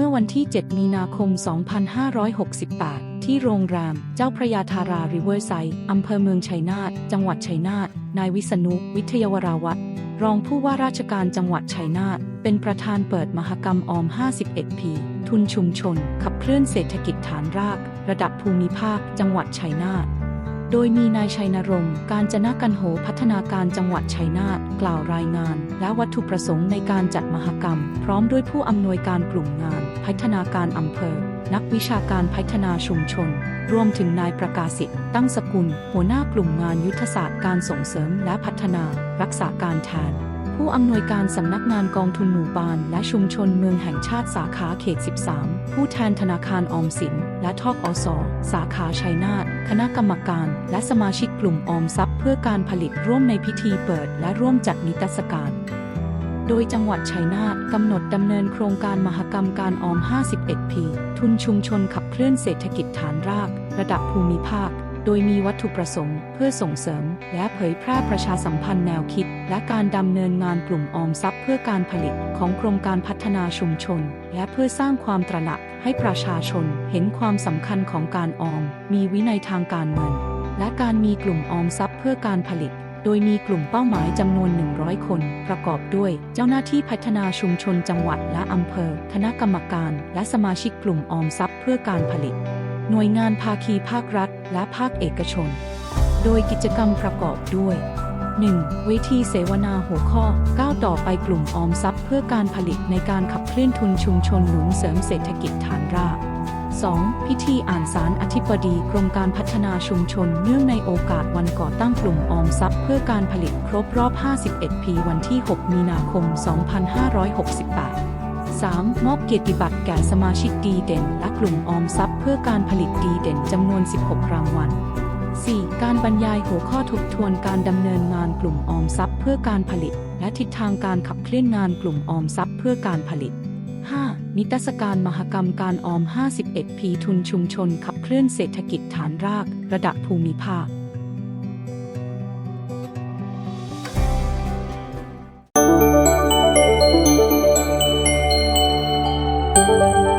ื่อวันที่ 7 มีนาคม 2568 ที่โรงแรม เจ้าพระยาธาราริเวอร์ไซด์อำเภอเมืองชัยนาท จังหวัดชัยนาท นายวิษณุ วิทยาวราวัฒน์รองผู้ว่าราชการจังหวัดชัยนาท เป็นประธานเปิดมหกรรมออม 51 ปี ทุนชุมชน ขับเคลื่อนเศรษฐกิจฐานราก ระดับภูมิภาค จังหวัดชัยนาท โดยมีนายชัยนรงค์ การจนะกันโหพัฒนาการจังหวัดชัยนาทกล่าวรายงาน และวัตถุประสงค์ในการจัดมหกรรม พร้อมด้วยผู้อำนวยการกลุ่มงาน พัฒนาการอำเภอ นักวิชาการพัฒนาชุมชน รวมถึงนายประกาศิทธิ์ตั้งสกุล หัวหน้ากลุ่มงานยุทธศาสตร์การส่งเสริมและพัฒนา รักษาการแทน ผู้อำนวยการสำนักงานกองทุนหมู่บ้านและชุมชนเมืองแห่งชาติสาขาเขต 13 ผู้แทนธนาคารออมสิน และทอกอสสาขาชัยนาท คณะกรรมการ และสมาชิกกลุ่มออมทรัพย์เพื่อการผลิตร่วมในพิธีเปิด และร่วมจัดนิทรรศการโดยจังหวัดชัยนาทกำหนดดำเนินโครงการมหกรรมการออม 51 ปี ทุนชุมชนขับเคลื่อนเศรษฐกิจฐานราก ระดับภูมิภาค โดยมีวัตถุประสงค์เพื่อส่งเสริม และเผยแพร่ประชาสัมพันธ์แนวคิด และการดำเนินงานกลุ่มออมทรัพย์เพื่อการผลิตของโครงการพัฒนาชุมชน และเพื่อสร้างความตระหนักให้ประชาชนเห็นความสำคัญของการออม มีวินัยทางการเงิน และการมีกลุ่มออมทรัพย์เพื่อการผลิตโดยมีกลุ่มเป้าหมายจำนวน 100 คน ประกอบด้วย เจ้าหน้าที่พัฒนาชุมชนจังหวัดและอำเภอ คณะกรรมการ และสมาชิกกลุ่มออมทรัพย์เพื่อการผลิต หน่วยงานภาคีภาครัฐ และภาคเอกชน โดยกิจกรรมประกอบด้วย 1. เวทีเสวนาหัวข้อก้าวต่อไปกลุ่มออมทรัพย์ เพื่อการผลิตในการขับเคลื่อนทุนชุมชนหนุนเสริมเศรษฐกิจฐานราก 2. พิธีอ่านสารอธิบดีกรมการพัฒนาชุมชน เนื่องในโอกาสวันก่อตั้งกลุ่มออมทรัพย์ เพื่อการผลิตครบรอบ 51 ปีวันที่ 6 มีนาคม 2568 3. มอบเกียรติบัตรแก่สมาชิกดีเด่น และกลุ่มออมทรัพย์เพื่อการผลิตดีเด่นจำนวน 16 รางวัล 4. การบรรยายหัวข้อทบทวนการดำเนินงานกลุ่มออมทรัพย์เพื่อการผลิต และทิศทางการขับเคลื่อนงานกลุ่มออมทรัพย์เพื่อการผลิต 5. นิทรรศการมหกรรมการออม 51 ปีทุนชุมชนขับเคลื่อนเศรษฐกิจฐานราก ระดับภูมิภาค Música